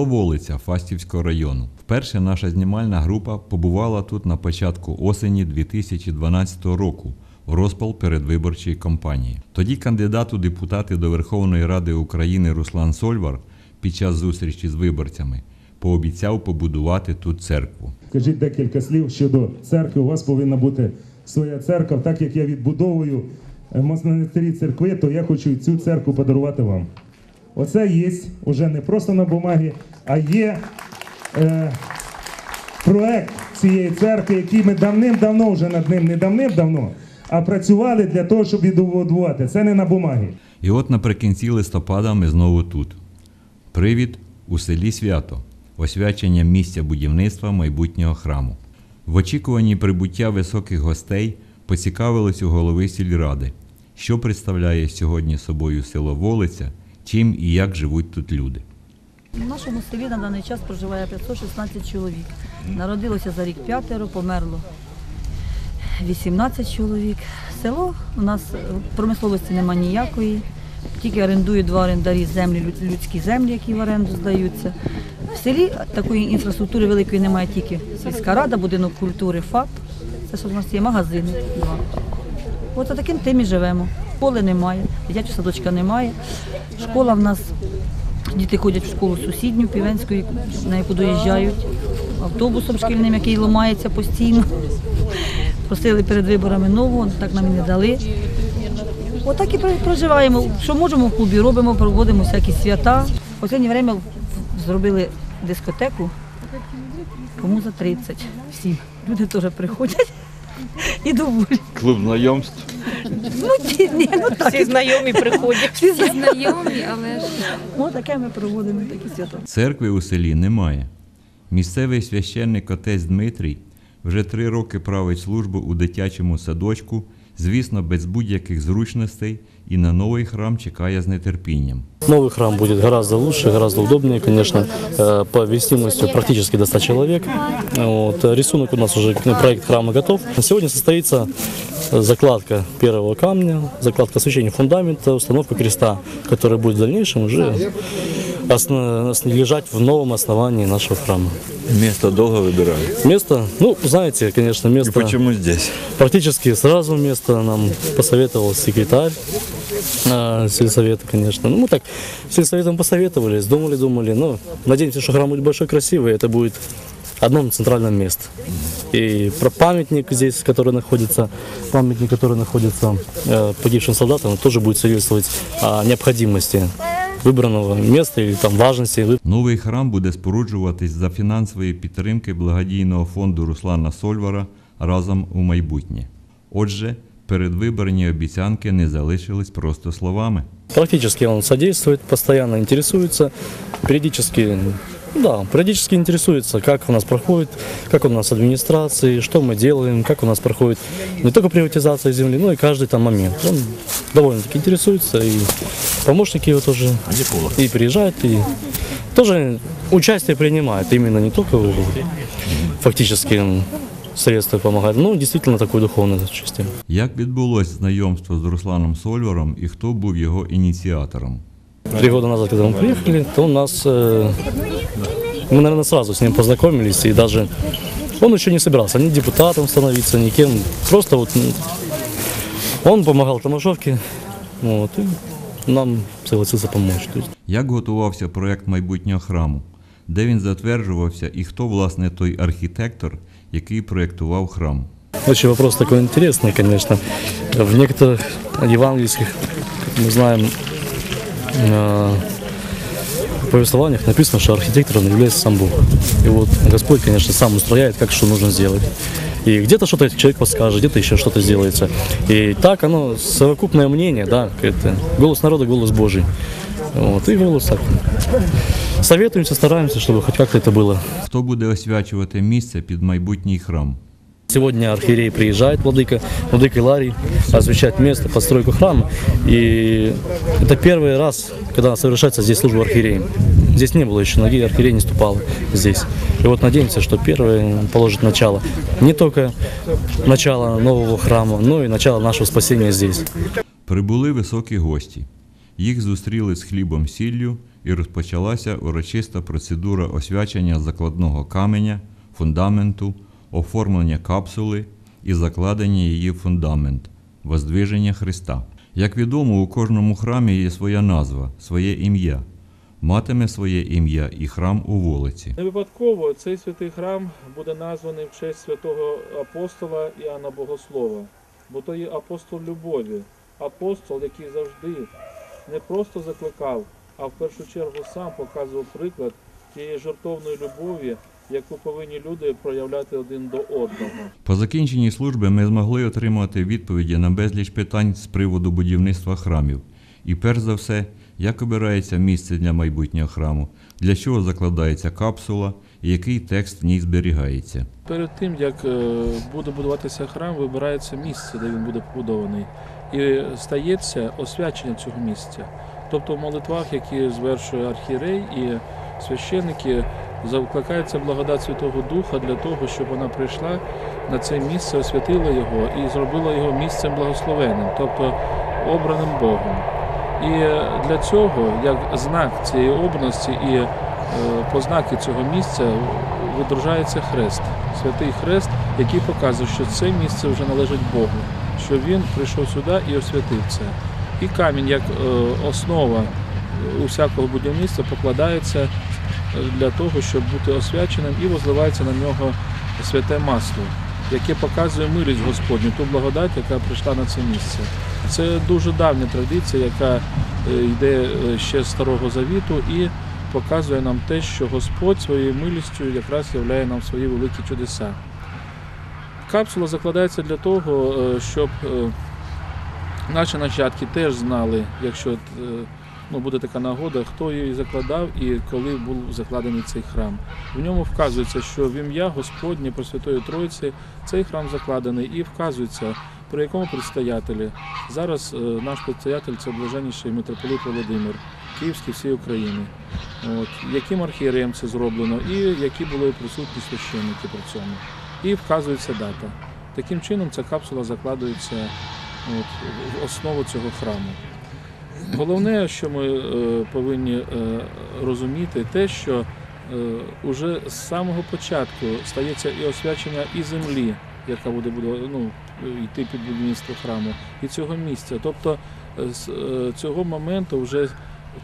Село Волиця Фастівського району. Вперше наша знімальна група побувала тут на початку осені 2012 року в розпал передвиборчої кампанії. Тоді кандидат у депутати до Верховної Ради України Руслан Сольвар під час зустрічі з виборцями пообіцяв побудувати тут церкву. Кажіть декілька слів щодо церкви. У вас повинна бути своя церква. Так як я відбудовую монастирі церкви, то я хочу цю церкву подарувати вам. Оце є вже не просто на бумагі, а є е, проект цієї церкви, який ми давним-давно вже над ним, не давним-давно, а працювали для того, щоб відбудувати. Це не на бумагі. І от наприкінці листопада ми знову тут. Привід у селі Свято, освячення місця будівництва майбутнього храму. В очікуванні прибуття високих гостей поцікавились у голови сільради, що представляє сьогодні собою село Волиця, чим і як живуть тут люди. В нашому селі на даний час проживає 516 чоловік. Народилося за рік п'ятеро, померло 18 чоловік. Село у нас промисловості нема ніякої, тільки орендують два орендарі землі, людські землі, які в оренду здаються. В селі такої інфраструктури великої немає тільки сільська рада, будинок культури, ФАП. Це що в нас є магазини. Два. От таким тим і живемо. Школи немає, дитячого садочка немає. Школа в нас Діти ходять в школу сусідню, півенську, на яку доїжджають автобусом шкільним, який ламається постійно. Просили перед виборами нового, так нам і не дали. Отак і проживаємо. Що можемо в клубі, робимо, проводимо всякі свята. Останнє время зробили дискотеку, кому за 30. Всі. Люди теж приходять і доволі. Клуб знайомств. Ну, ті, ні, ну так. Всі знайомі приходять. Всі. Знайомі, але ж О, таке ми проводимо такі свята. Церкви у селі немає. Місцевий священник отець Дмитрій вже три роки править службу у дитячому садочку, звісно, без будь-яких зручностей, і на новий храм чекає з нетерпінням. Новый храм будет гораздо лучше, гораздо удобнее, конечно, э, по вместимости практически до 100 человек. Вот. э, Рисунок у нас уже, ну, проект храма готов. Сегодня состоится э, закладка первого камня, закладка освещения фундамента, установка креста, который будет в дальнейшем уже осно- ос- лежать в новом основании нашего храма. Место долго выбирали. Место, ну, знаете, конечно, И место... почему здесь? Практически сразу место нам посоветовал секретарь а, сельсовета, конечно. Ну, мы так с сельсоветом посоветовались, думали, думали. Но надеемся, что храм будет большой, красивый, и это будет одном центральном месте. И про памятник здесь, который находится, памятник, который находится э, погибшим солдатам, тоже будет свидетельствовать о необходимости выбранного міста і там важності. Новий храм буде споруджуватись за фінансової підтримки благодійного фонду Руслана Сольвара разом у майбутнє. Отже, передвиборні обіцянки не залишились просто словами. Практично він содействует, постоянно інтересується, периодически, да, периодически интересуется, как у нас проходит, как у нас администрации, что мы делаем, как у нас проходит не только приватизация земли, но и каждый там момент. Он довольно-таки интересуется, и помощники его тоже и приезжают, и тоже участие принимает, именно не только фактически м, средства помогают, но действительно такое духовное участие. Як відбулось знайомство з Русланом Сольваром і хто був його ініціатором? Три года назад, когда мы приехали, то у нас, э, мы, наверное, сразу с ним познакомились, и даже он еще не собирался ни депутатом становиться, ни кем, просто вот м, он помогал Томашовке, вот, и нам согласился помочь. То есть Як готувався проект майбутнього храму? Де він затверджувався і хто, власне, той архітектор, який проєктував храм? Очень вопрос такой интересный, конечно. В некоторых евангельских, как мы знаем, э, повествованиях написано, что архитектором является сам Бог. И вот Господь, конечно, сам устрояет, как что нужно сделать. И где-то что-то человек подскажет, где-то еще что-то сделается. И так оно, совокупное мнение, да, это голос народа, голос Божий. Вот, и голос так. Советуемся, стараемся, чтобы хоть как-то это было. Хто буде освячувати місце під майбутній храм? Сегодня архиерей приезжает, владыка, владыка Иларий, освещает место, постройку храма. И это первый раз, когда совершается здесь служба архиереем. Здесь не было еще ноги, архиерей не ступал здесь. И вот надеемся, что первый положит начало. Не только начало нового храма, но и начало нашего спасения здесь. Прибули високі гості. Їх зустріли з хлібом сіллю і розпочалася урочиста процедура освячення закладного каменя, фундаменту, оформлення капсули і закладення її в фундамент Воздвиження Христа. Як відомо, у кожному храмі є своя назва, своє ім'я. Матиме своє ім'я і храм у вулиці. Не випадково цей святий храм буде названий в честь святого апостола Іоанна Богослова, бо то є апостол любові, апостол, який завжди не просто закликав, а в першу чергу сам показував приклад тієї жертовної любові, яку повинні люди проявляти один до одного. По закінченні служби ми змогли отримати відповіді на безліч питань з приводу будівництва храмів. І перш за все, як обирається місце для майбутнього храму, для чого закладається капсула і який текст в ній зберігається. Перед тим, як е, буде будуватися храм, вибирається місце, де він буде побудований, і стається освячення цього місця. Тобто в молитвах, які звершує архієрей і священники, закликається благодать Святого Духа для того, щоб вона прийшла на це місце, освятила його і зробила його місцем благословенним, тобто обраним Богом. І для цього, як знак цієї обраності і е, познаки цього місця, видружається хрест, святий хрест, який показує, що це місце вже належить Богу, що він прийшов сюди і освятив це. І камінь, як е, основа усякого будівництва, покладається е, для того, щоб бути освяченим, і возливається на нього святе масло, яке показує милість Господню, ту благодать, яка прийшла на це місце. Це дуже давня традиція, яка е, йде е, ще з Старого Завіту і показує нам те, що Господь своєю милістю якраз являє нам свої великі чудеса. Капсула закладається для того, е, щоб наші нащадки теж знали, якщо ну, буде така нагода, хто її закладав і коли був закладений цей храм. В ньому вказується, що в ім'я Господнє Пресвятої Троїці цей храм закладений і вказується, при якому предстоятелі. Зараз е, наш предстоятель це блаженніший митрополит Володимир, Київський всієї України. От, яким архієреєм це зроблено, і які були присутні священники при цьому. І вказується дата. Таким чином ця капсула закладується от, в основу цього храму. Головне, що ми е, повинні е, розуміти, те, що е, уже з самого початку стається і освячення і землі, яка буде ну, йти під будівництво храму, і цього місця. Тобто е, з е, цього моменту вже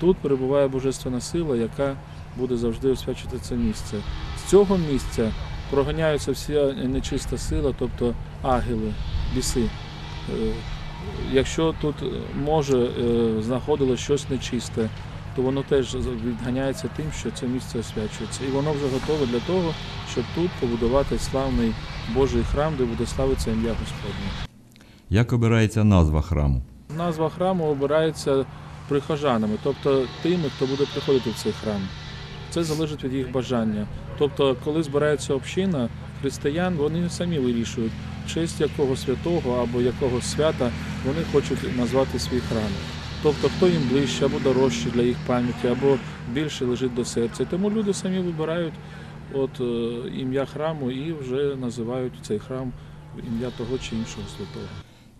тут перебуває божественна сила, яка буде завжди освячувати це місце. З цього місця проганяється вся нечиста сила, тобто ангели, біси. Якщо тут е, може е, знаходилось щось нечисте, то воно теж відганяється тим, що це місце освячується. І воно вже готове для того, щоб тут побудувати славний Божий храм, де буде славитися ім'я Господнє. Як обирається назва храму? Назва храму обирається прихожанами, тобто тими, хто буде приходити в цей храм. Це залежить від їх бажання. Тобто, коли збирається община християн, вони самі вирішують, честь якого святого або якого свята вони хочуть назвати свій храм. Тобто, хто їм ближче або дорожче для їх пам'яті, або більше лежить до серця. Тому люди самі вибирають е, ім'я храму і вже називають цей храм ім'я того чи іншого святого.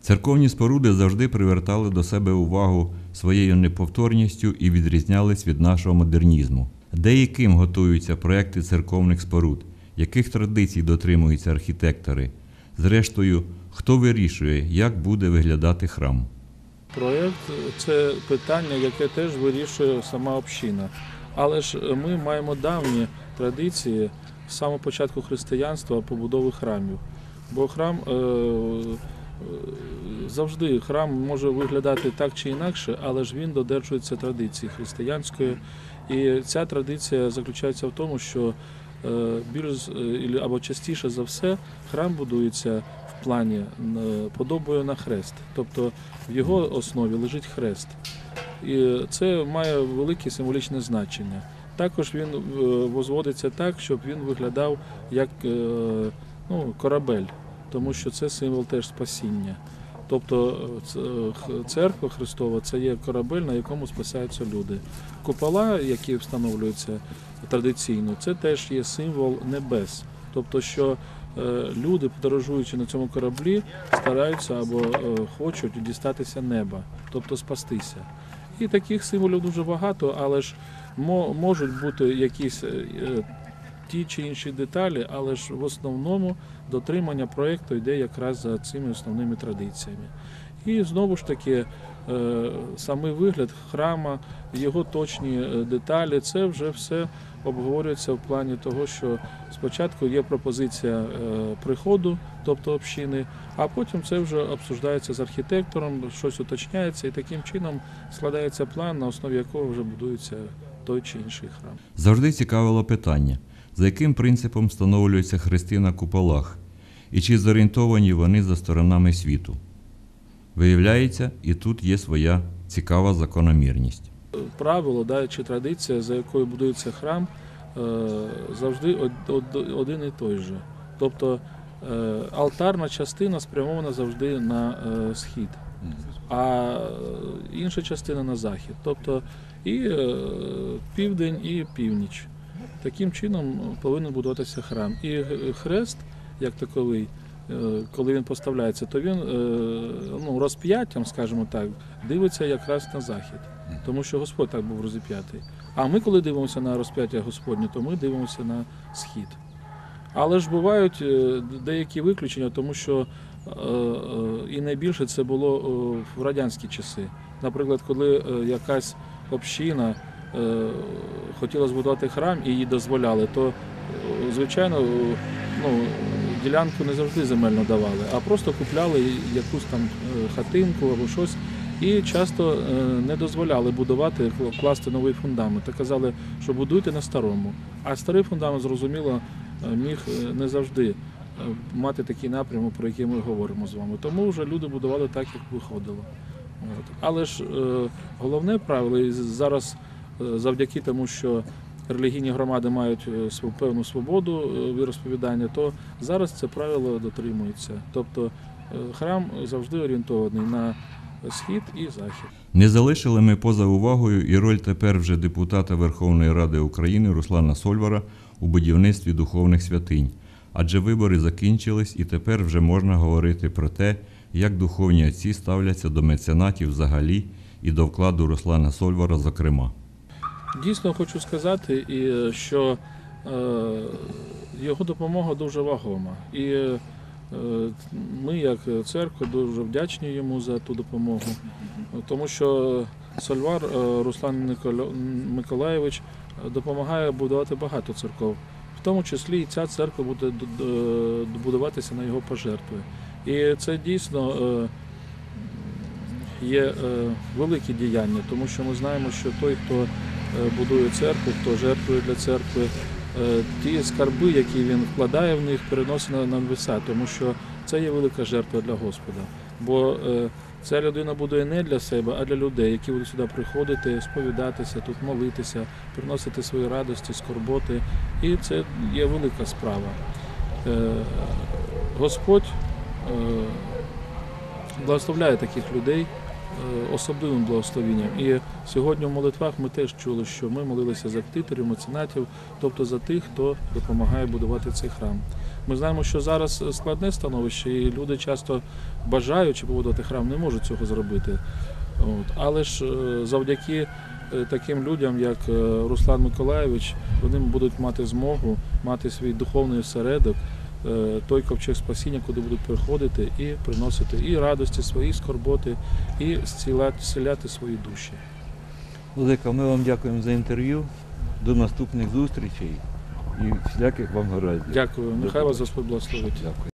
Церковні споруди завжди привертали до себе увагу своєю неповторністю і відрізнялись від нашого модернізму. Де і ким готуються проекти церковних споруд, яких традицій дотримуються архітектори? Зрештою, хто вирішує, як буде виглядати храм? Проєкт це питання, яке теж вирішує сама община. Але ж ми маємо давні традиції з самого початку християнства побудови храмів. Бо храм е, е, завжди храм може виглядати так чи інакше, але ж він додержується традиції християнської. І ця традиція заключається в тому, що е, більш е, або частіше за все храм будується в плані е, подобою на хрест. Тобто в його основі лежить хрест. І це має велике символічне значення. Також він возводиться так, щоб він виглядав як ну, корабель, тому що це символ теж спасіння. Тобто церква Христова це є корабель, на якому спасаються люди. Купола, які встановлюються традиційно, це теж є символ небес. Тобто, що е, люди, подорожуючи на цьому кораблі, стараються або е, хочуть дістатися неба, тобто спастися. І таких символів дуже багато, але ж можуть бути якісь е, ті чи інші деталі, але ж в основному дотримання проєкту йде якраз за цими основними традиціями. І знову ж таки, е, самий вигляд храма, його точні е, деталі, це вже все обговорюється в плані того, що спочатку є пропозиція е, приходу, тобто общини, а потім це вже обсуждається з архітектором, щось уточняється, і таким чином складається план, на основі якого вже будується той чи інший храм. Завжди цікавило питання, за яким принципом встановлюються хрести на куполах, і чи зорієнтовані вони за сторонами світу. Виявляється, і тут є своя цікава закономірність. правило да, чи традиція, за якою будується храм, е, завжди од- од- один і той же. Тобто е, алтарна частина спрямована завжди на е, схід, а інша частина на захід. Тобто і південь, і північ. Таким чином повинен будуватися храм. І е, хрест, як таковий, е, коли він поставляється, то він е, ну, розп'яттям, скажімо так, дивиться якраз на захід тому що Господь так був розіп'ятий. А ми, коли дивимося на розп'яття Господнє, то ми дивимося на схід. Але ж бувають е, деякі виключення, тому що е, е, і найбільше це було е, в радянські часи. Наприклад, коли е, якась община е, хотіла збудувати храм і її дозволяли, то е, звичайно е, ну, ділянку не завжди земельно давали, а просто купляли якусь там е, хатинку або щось і часто е, не дозволяли будувати, кл- класти новий фундамент. Казали, що будуйте на старому. А старий фундамент, зрозуміло, е, міг е, не завжди е, мати такий напрямок, про який ми говоримо з вами. Тому вже люди будували так, як виходило. Але ж е, головне правило і зараз е, завдяки тому, що релігійні громади мають е, певну свободу е, віросповідання, то зараз це правило дотримується. Тобто е, храм завжди орієнтований на схід і захід. Не залишили ми поза увагою і роль тепер вже депутата Верховної Ради України Руслана Сольвара у будівництві духовних святинь. Адже вибори закінчились і тепер вже можна говорити про те, як духовні отці ставляться до меценатів взагалі і до вкладу Руслана Сольвара зокрема. Дійсно хочу сказати, е, що е, його допомога дуже вагома. І е, ми, як церква, дуже вдячні йому за ту допомогу, тому що Сольвар Руслан Миколаєвич допомагає будувати багато церков. В тому числі і ця церква буде будуватися на його пожертви. І це дійсно є велике діяння, тому що ми знаємо, що той, хто будує церкву, хто жертвує для церкви, е, ті скарби, які він вкладає в них, переносить на небеса, тому що це є велика жертва для Господа. Бо е, ця людина будує не для себе, а для людей, які будуть сюди приходити, сповідатися, тут молитися, приносити свої радості, скорботи. І це є велика справа. Е, Господь е, благословляє таких людей е, особливим благословенням. І сьогодні в молитвах ми теж чули, що ми молилися за ктиторів, меценатів, тобто за тих, хто допомагає будувати цей храм. Ми знаємо, що зараз складне становище, і люди часто бажаючи побудувати храм, не можуть цього зробити. От. Але ж е, завдяки е, таким людям, як е, Руслан Миколаєвич, вони будуть мати змогу мати свій духовний осередок, е, той ковчег спасіння, куди будуть приходити і приносити і радості, свої і скорботи, і зціляти, зціляти свої душі. Велика, ми вам дякуємо за інтерв'ю. До наступних зустрічей і всіляких вам гараздів. Дякую. Нехай вас Господь благословить. Дякую.